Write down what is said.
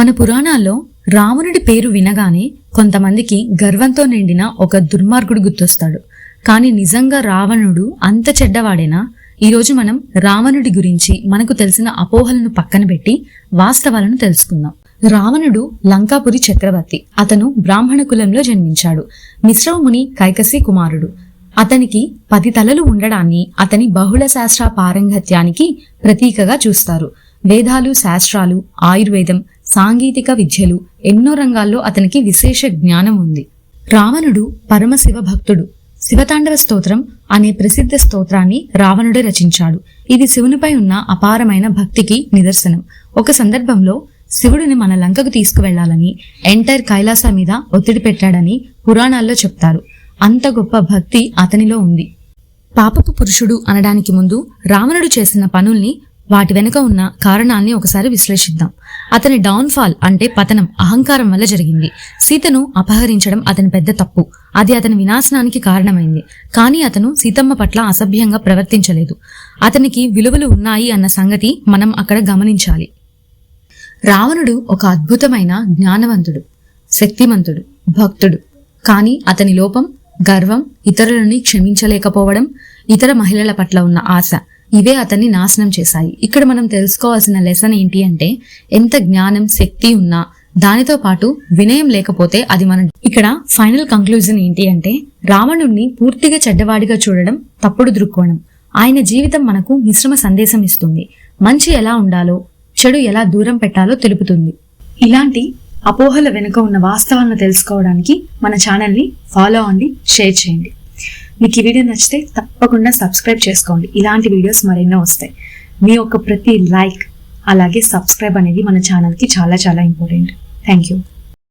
మన పురాణాల్లో రావణుడి పేరు వినగానే కొంతమందికి గర్వంతో నిండిన ఒక దుర్మార్గుడు గుర్తొస్తాడు. కానీ నిజంగా రావణుడు అంత చెడ్డవాడేనా? ఈరోజు మనం రావణుడి గురించి మనకు తెలిసిన అపోహలను పక్కన పెట్టి వాస్తవాలను తెలుసుకుందాం. రావణుడు లంకాపురి చక్రవర్తి. అతను బ్రాహ్మణ కులంలో జన్మించాడు. మిశ్రవముని కైకసి కుమారుడు. అతనికి పది తలలు ఉండడాన్ని అతని బహుళ శాస్త్ర పారంగత్యానికి ప్రతీకగా చూస్తారు. వేదాలు శాస్త్రాలు ఆయుర్వేదం సాంగీతిక విద్యలు ఎన్నో రంగాల్లో అతనికి విశేష జ్ఞానం ఉంది. రావణుడు పరమశివ భక్తుడు. శివతాండవ స్తోత్రం అనే ప్రసిద్ధ స్తోత్రాన్ని రావణుడే రచించాడు. ఇది శివునిపై ఉన్న అపారమైన భక్తికి నిదర్శనం. ఒక సందర్భంలో శివుడిని మన లంకకు తీసుకువెళ్ళాలని ఎంటైర్ కైలాస మీద ఒత్తిడి పెట్టాడని పురాణాల్లో చెప్తారు. అంత గొప్ప భక్తి అతనిలో ఉంది. పాపపు పురుషుడు అనడానికి ముందు రావణుడు చేసిన పనుల్ని వాటి వెనుక ఉన్న కారణాల్ని ఒకసారి విశ్లేషిద్దాం. అతని డౌన్ఫాల్ అంటే పతనం అహంకారం వల్ల జరిగింది. సీతను అపహరించడం అతని పెద్ద తప్పు. అది అతని వినాశనానికి కారణమైంది. కానీ అతను సీతమ్మ పట్ల అసభ్యంగా ప్రవర్తించలేదు. అతనికి విలువలు ఉన్నాయి అన్న సంగతి మనం అక్కడ గమనించాలి. రావణుడు ఒక అద్భుతమైన జ్ఞానవంతుడు శక్తిమంతుడు భక్తుడు. కానీ అతని లోపం గర్వం ఇతరులని క్షమించలేకపోవడం ఇతర మహిళల పట్ల ఉన్న ఆశ. ఇవే అతన్ని నాశనం చేశాయి. ఇక్కడ మనం తెలుసుకోవాల్సిన లెసన్ ఏంటి అంటే ఎంత జ్ఞానం శక్తి ఉన్నా దానితో పాటు వినయం లేకపోతే అది మన ఇక్కడ ఫైనల్ కంక్లూజన్ ఏంటి అంటే రావణుణ్ణి పూర్తిగా చెడ్డవాడిగా చూడడం తప్పుడు దృక్కోణం. ఆయన జీవితం మనకు మిశ్రమ సందేశం ఇస్తుంది. మంచి ఎలా ఉండాలో చెడు ఎలా దూరం పెట్టాలో తెలుపుతుంది. ఇలాంటి అపోహల వెనుక ఉన్న వాస్తవాలను తెలుసుకోవడానికి మన ఛానల్ని ఫాలో అండి షేర్ చేయండి. మీకు ఈ వీడియో నచ్చితే తప్పకుండా సబ్స్క్రైబ్ చేసుకోండి. ఇలాంటి వీడియోస్ మరెన్నో వస్తాయి. మీ యొక్క ప్రతి లైక్ అలాగే సబ్స్క్రైబ్ అనేది మన ఛానల్కి చాలా చాలా ఇంపార్టెంట్. Thank you.